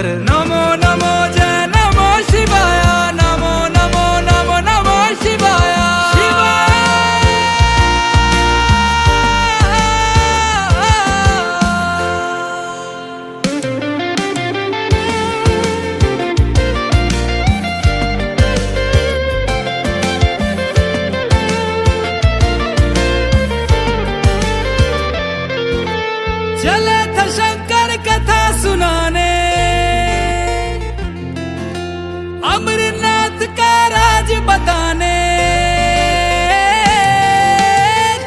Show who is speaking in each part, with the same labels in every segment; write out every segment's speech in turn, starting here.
Speaker 1: शंकर नमो नमो जय नमो शिवाय नमो नमो नमो नमो शिवाय शिवाय चले थे शंकर कथा सुनाने का राज बताने।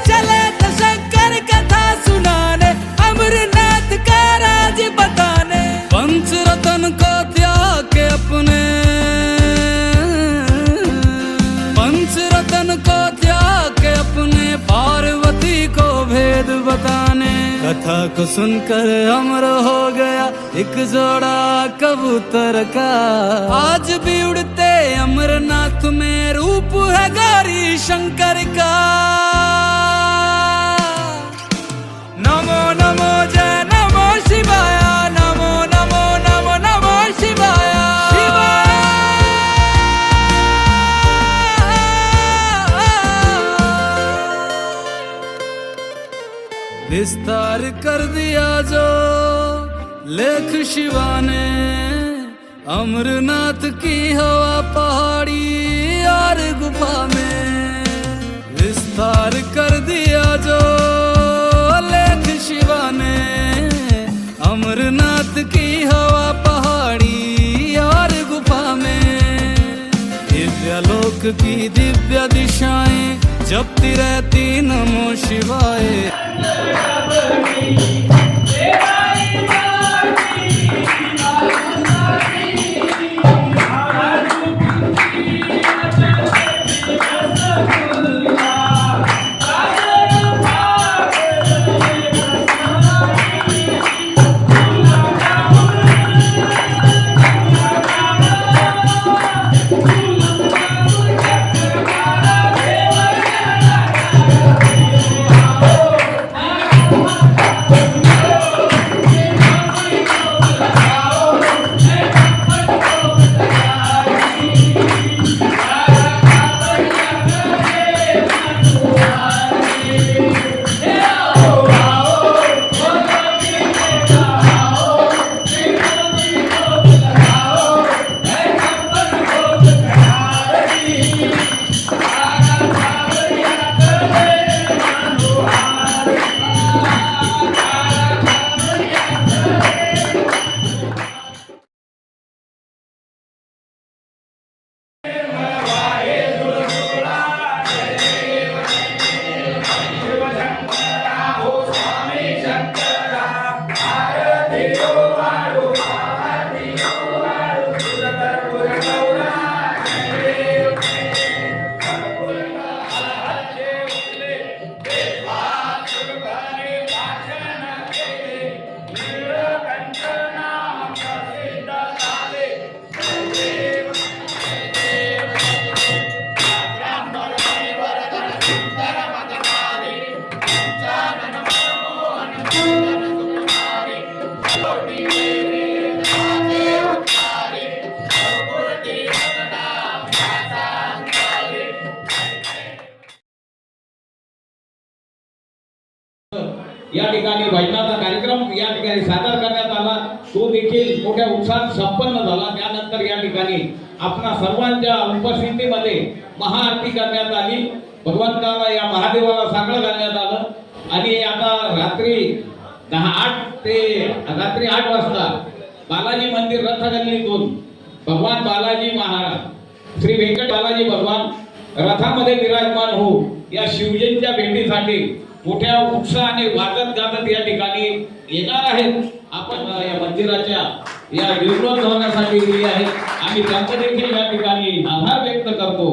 Speaker 1: चले थे शंकर कथा सुनाने, अमरनाथ का राज बताने। पंच रतन को त्याग के अपने। पंच रतन को त्याग के अपने, पार्वती को भेद बताने। कथा को सुनकर अमर हो गया, एक जोड़ा कबूतर का। आज भी उड़ते अमरनाथ में रूप है गौरी शंकर का। नमो नमो जय, नमो शिवाय, नमो नमो नमो नमो शिवाय। विस्तार कर दिया जो लेख शिवा ने अमरनाथ की हवा पहाड़ी और गुफा में विस्तार कर दिया जो लेख शिवा ने। अमरनाथ की हवा पहाड़ी और गुफा में दिव्य लोक की दिव्य दिशाएँ जपती रहती नमो
Speaker 2: ठिकाणी आपणा सर्वांच्या उपस्थितीमध्ये महाआरती करण्यात आली. भगवंताला या महादेवाला साकडं घालण्यात आलं. आणि आता रात्री दहा आठ ते रात्री आठ वाजता बालाजी मंदिर रथगल्लीतून भगवान बालाजी महाराज श्री व्यंकट बालाजी भगवान रथामध्ये विराजमान होऊ या शिवजींच्या भेटीसाठी मोठ्या उत्साहाने वाजत गाजत या ठिकाणी येणार आहेत. आपण या मंदिराच्या या निर्वृत्त होण्यासाठी दिली आहे. आम्ही त्यांचा देखील या ठिकाणी आभार व्यक्त करतो.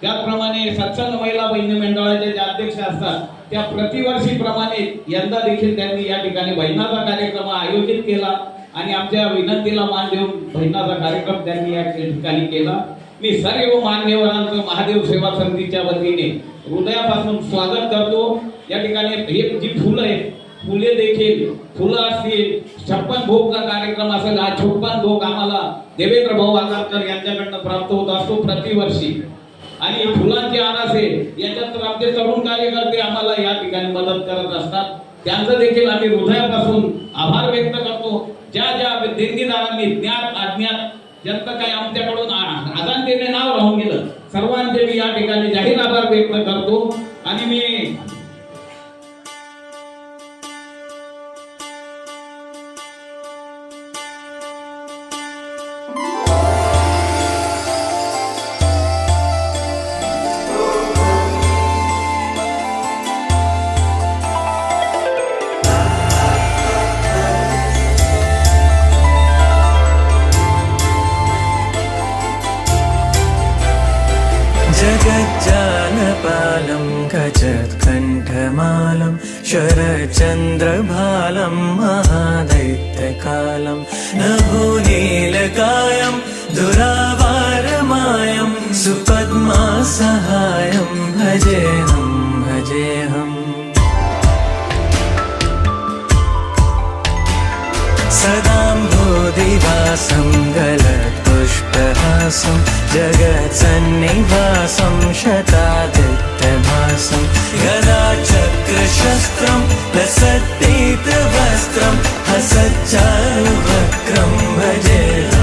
Speaker 2: त्याचप्रमाणे सत्संग महिला बहिणी मंडळाचे जे अध्यक्ष असतात त्या प्रतिवर्षी प्रमाणे यंदा देखील त्यांनी या ठिकाणी बहिणाचा कार्यक्रम आयोजित केला आणि आमच्या विनंतीला मान देऊन बहिणाचा कार्यक्रम त्यांनी या ठिकाणी केला. मी सर्व मान्यवरांचं महादेव सेवा समितीच्या वतीने हृदयापासून स्वागत करतो. या ठिकाणी हे जी फुलं आहेत फुले देखील फुलं असतील छप्पन भोगचा कार्यक्रम असेल हा छप्पन भोग आम्हाला देवेंद्र भाऊ आगारकर यांच्याकडनं प्राप्त होत असतो प्रतिवर्षी. आणि फुलांचे आरासे याच्यात तर आमचे तरुण कार्यकर्ते आम्हाला या ठिकाणी मदत करत असतात. त्यांचं देखील आम्ही हृदयापासून आभार व्यक्त करतो. ज्या ज्या देणगीदारांनी ज्ञात अज्ञात ज्यांचं काही आमच्याकडून आ- अजाणतेने नाव राहून गेलं सर्वांचे मी या ठिकाणी जाहीर आभार व्यक्त करतो. आणि मी
Speaker 3: शरचन्द्रभालं महादैत्यकालं नभोनीलकायं दुरावारमायं सुपद्मासहायं भजेऽहं भजेऽहम् सदाम्भोदिवासं गलत्पुष्पहासं जगत्सन्निवासं शतादित्यभासं गदाचक्रशस्त्रं लसत्तीत्रवस्त्रं हसच्चारुवक्त्रं भजेऽहं भजे।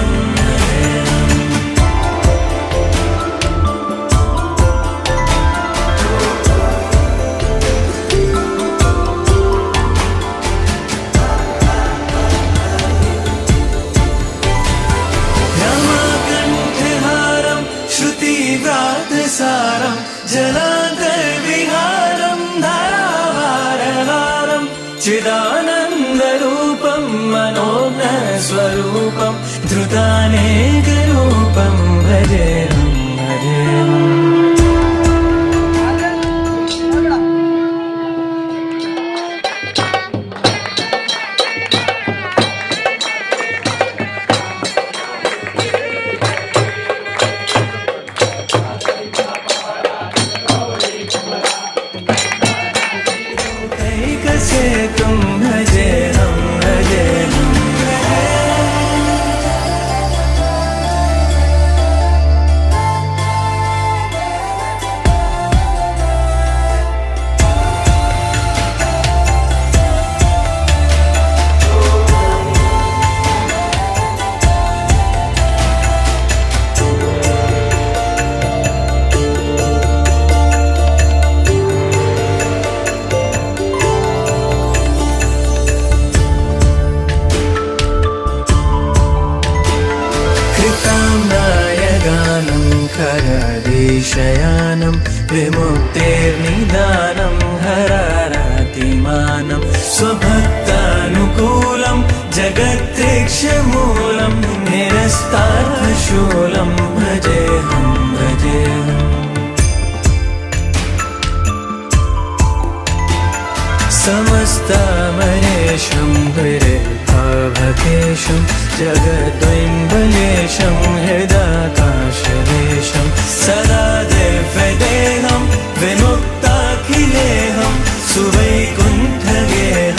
Speaker 3: चिदानन्दरूपं मनोज्ञस्वरूपं धृतानेकरूपं भजेऽहं समस्तामरेशं विरेभावकेशं जगद्वैम्बलेशं हृदाकाशदेशं। सदा दिव्यदेहं विमुक्ताखिलेहं सुवैकुण्ठगेहं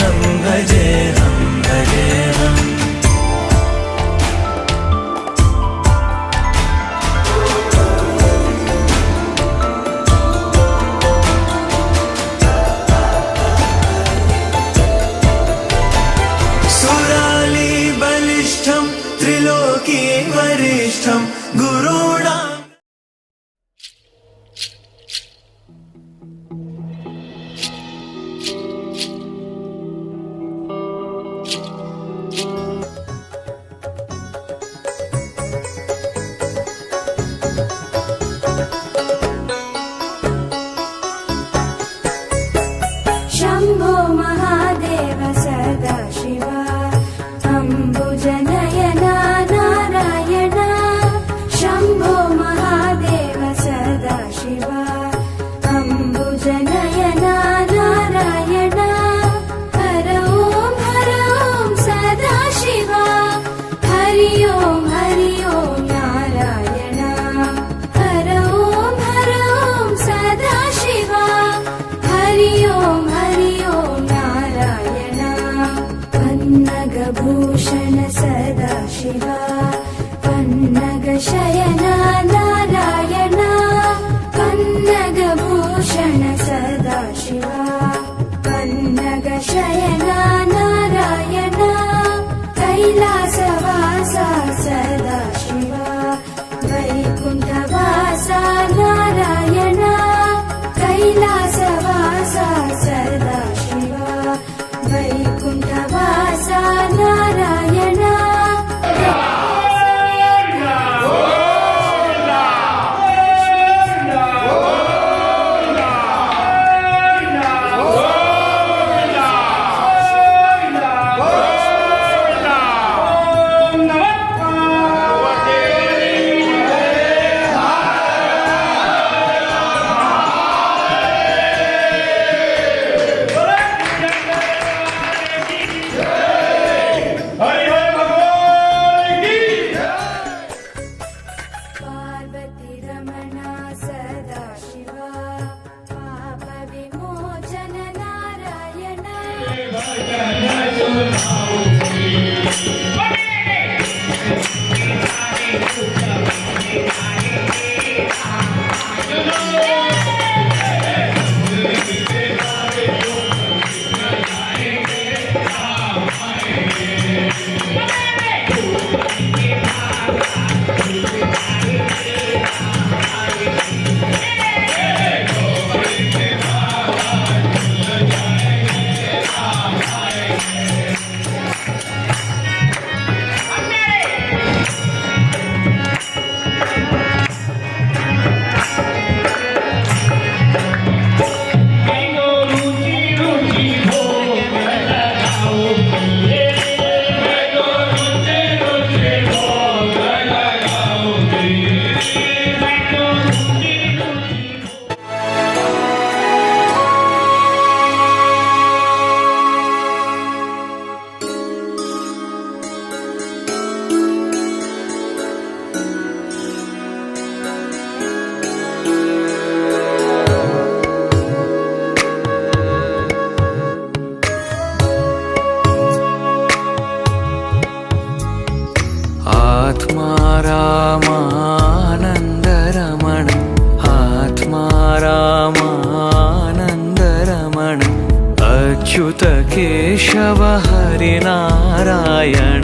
Speaker 3: केशव हरिनारायण।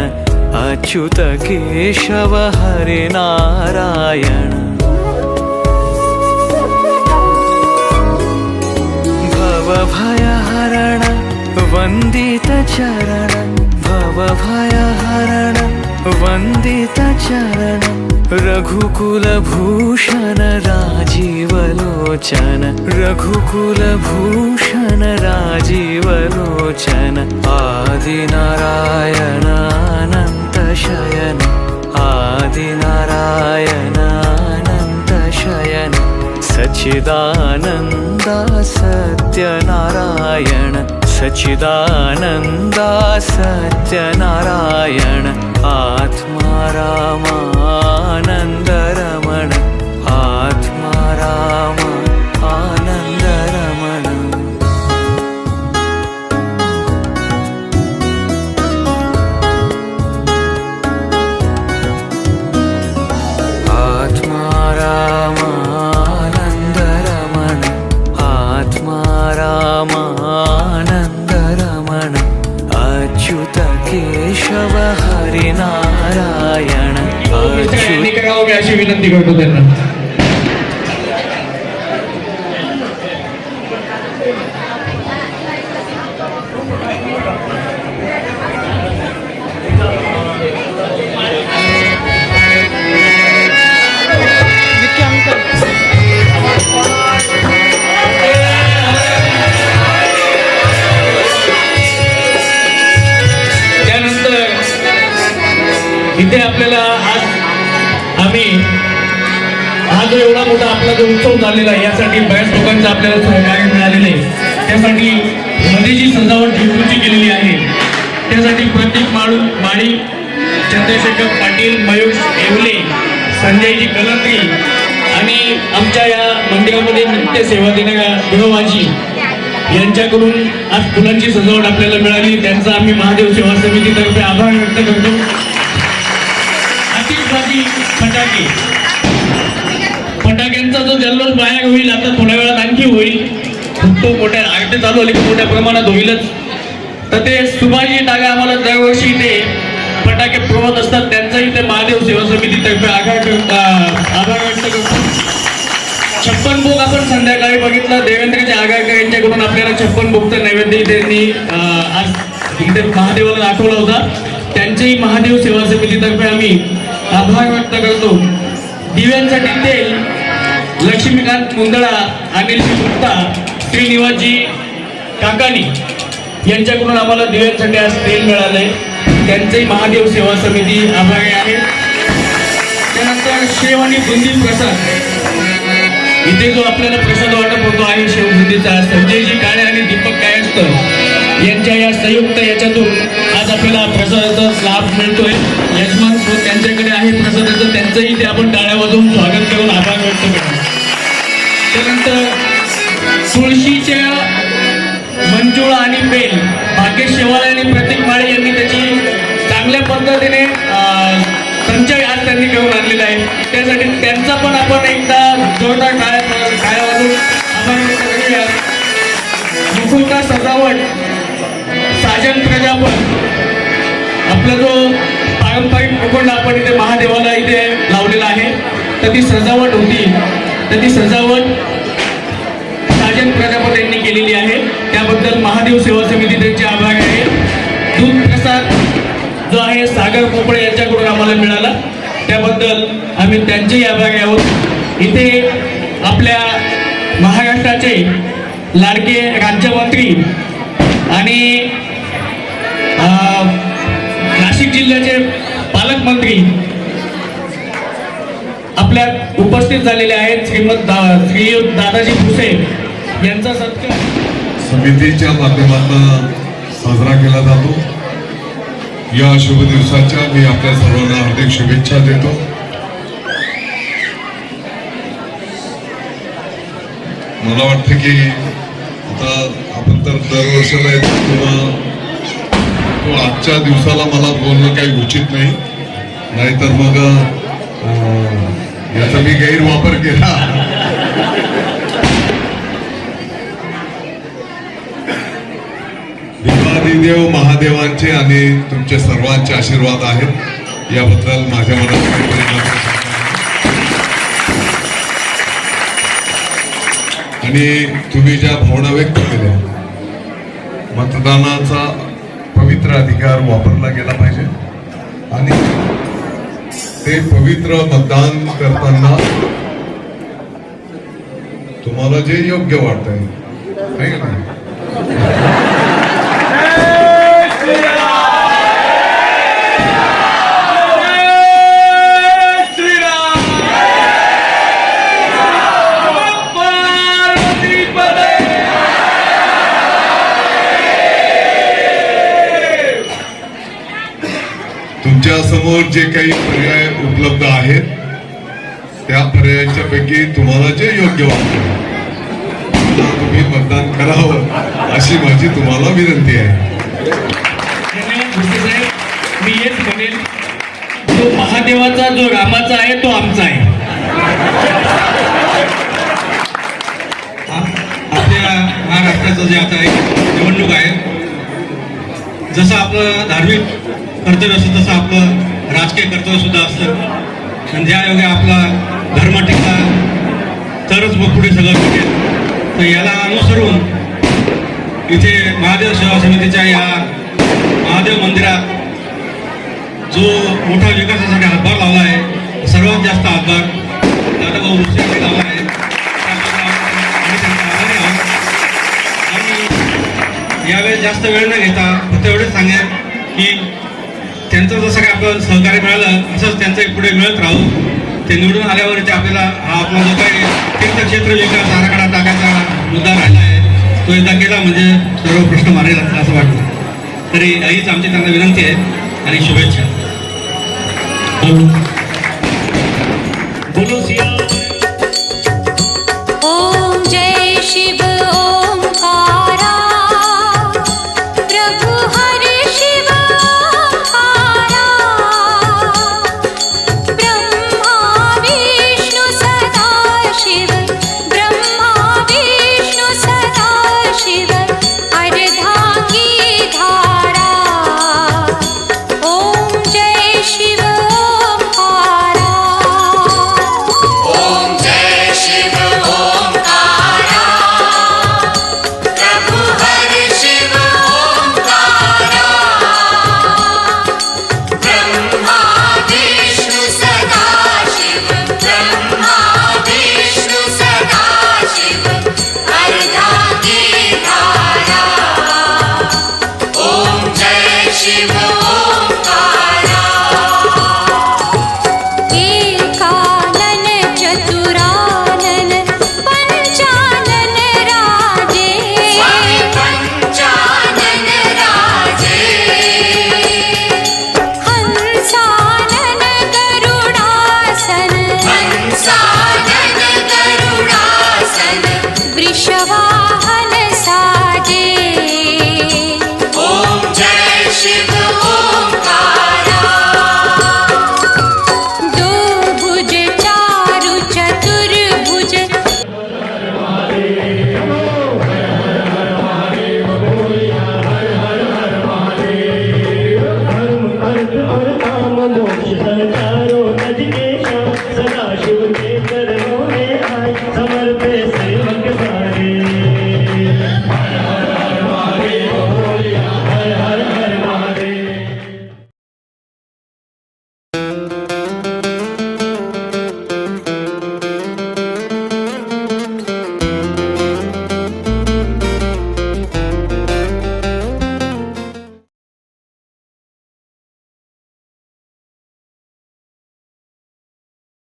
Speaker 3: अच्युत केशव हरिनारायण भवभयहरण वन्दितचरण भवभयहरण वन्दितचरण रघुकुलभूषण राजीवलोचन रघुकुलभूषण राजीवलोचन आदिनारायण अनन्तशयन आदिनारायण अनन्तशयन सच्चिदानन्दा सत्यनारायण सच्चिदानन्दा सत्यनारायण आत्मा रामानन्दरमण ஆனந்தரமா
Speaker 4: यांनी अशी विनंती करतो त्यांना. आपल्याला हा जो एवढा मोठा आपला जो उत्सव झालेला आहे यासाठी बऱ्याच लोकांचं आपल्याला सहकार्य मिळालेलं आहे. त्यासाठी मध्ये जी सजावट झेंडूची केलेली आहे. त्यासाठी प्रतीक माळू माळी चंद्रशेखर पाटील मयूर येवले संजयजी कलंत्री आणि आमच्या या मंदिरामध्ये नित्य सेवा देणाऱ्या गृहवाजी यांच्याकडून आज फुलांची सजावट आपल्याला मिळाली. त्यांचा आम्ही महादेव सेवा समितीतर्फे आभार व्यक्त करतो. आतिषबाजी फटाके. फटाक्यांचा जो जल्लोष बाहेर होईल आता थोड्या वेळात आणखी होईल. खूप तो मोठ्या आरती चालू आली की मोठ्या प्रमाणात होईलच. तर ते सुभाषजी डागा आम्हाला दरवर्षी ते फटाके पुरवत असतात. त्यांचाही ते महादेव सेवा समितीतर्फे आभार आभार व्यक्त करतो. छप्पन भोग आपण संध्याकाळी बघितलं. देवेंद्रजी आगारकर यांच्याकडून आपल्याला छप्पन बुकचं नैवेद्य त्यांनी आज इथे महादेवाला दाखवला होता. त्यांचेही महादेव सेवा समितीतर्फे आम्ही आभार व्यक्त करतो. दिव्यांसाठी तेल लक्ष्मीकांत मुंदळा अनिलजी गुप्ता श्रीनिवासजी काकानी यांच्याकडून आम्हाला दिव्यांसाठी आज तेल मिळालंय. त्यांचंही महादेव सेवा समिती आभारी आहे. त्यानंतर शेव आणि बुंदी प्रसाद. इथे जो आपल्याला प्रसाद वाटप होतो आहे शिवबुद्धीचा संजयजी काळे आणि दीपक कायस्कर यांच्या या संयुक्त याच्यातून आज आपल्याला प्रसादाचा लाभ मिळतोय. यजमान त्यांच्याकडे आहे प्रसादाचं त्यांचंही ते आपण टाळ्या वाजवून स्वागत करून आभार व्यक्त करतो त्यानंतर तुळशीच्या मंदिर आणि बेल भाग्येश शेवाळे आणि प्रतीक माळे यांनी त्याची चांगल्या पद्धतीने संचय आज त्यांनी घेऊन आणलेला आहे. आपला जो पारंपरिक मुकुंड आपण इथे महादेवाला इथे लावलेला आहे तर ती सजावट होती. तर ती सजावट साजन प्रजापत यांनी केलेली आहे. त्याबद्दल महादेव सेवा समिती त्यांचे आभार आहे. दूध प्रसाद जो आहे सागर पोपळे यांच्याकडून आम्हाला मिळाला. त्याबद्दल आम्ही त्यांचेही आभारी आहोत. इथे आपल्या महाराष्ट्राचे लाडके राज्यमंत्री आणि जिल्ह्याचे पालकमंत्री आपल्या उपस्थित झालेले आहेत श्रीमद दा श्री दादाजी भुसे यांचा सत्कार.
Speaker 5: समितीच्या माध्यमातून साजरा केला जातो. या शुभ दिवसाच्या मी आपल्या सर्वांना हार्दिक शुभेच्छा देतो. मला वाटतं की आता आपण तर दरवर्षाला येतो तो आजच्या दिवसाला मला बोलणं काही उचित नाही. नाहीतर मग याचा मी गैरवापर केला. देव महादेवांचे आणि तुमचे सर्वांचे आशीर्वाद आहेत. याबद्दल माझ्या मनात आणि तुम्ही ज्या भावना व्यक्त केल्या मतदानाचा पवित्र अधिकार वापरला गेला पाहिजे. आणि ते पवित्र मतदान करताना तुम्हाला जे योग्य वाटत आहे तुमच्यासमोर जे काही पर्याय उपलब्ध आहेत त्या पर्यायांच्या पैकी तुम्हाला जे योग्य वाटतं तुम्ही मतदान करावं अशी माझी तुम्हाला विनंती आहे.
Speaker 4: धन्यवाद भुसे साहेब. मी हेच म्हणेन तो महादेवाचा जो रामाचा आहे तो आमचा आहे.
Speaker 6: आपल्या महाराष्ट्राचं जे आता एक निवडणूक आहे जसं आपलं धार्मिक कर्तव्य असतं तसं आपलं राजकीय कर्तव्य सुद्धा असतं. आणि ज्या योगे आपला धर्म टिकला तरच मग पुढे सगळं टिकेल तर याला अनुसरून इथे महादेव सेवा समितीच्या या महादेव मंदिरात जो मोठा विकासासाठी हातभार लावला आहे सर्वात जास्त हातभार दादाभाऊ भुसे यांनी लावला आहे. आणि यावेळेस जास्त वेळ न घेता फक्त एवढेच सांगेन की त्यांचं जसं काही आपलं सहकार्य मिळालं असंच त्यांचं पुढे मिळत राहू. ते निवडून आल्यावर ते आपल्याला हा आपला जो काही तीर्थक्षेत्र विकास आराखडा टाकायचा मुद्दा राहिला आहे तो एकदा केला म्हणजे सर्व प्रश्न मारेल असं वाटतं. तरी हीच आमची त्यांना विनंती आहे आणि शुभेच्छा.
Speaker 4: बोलो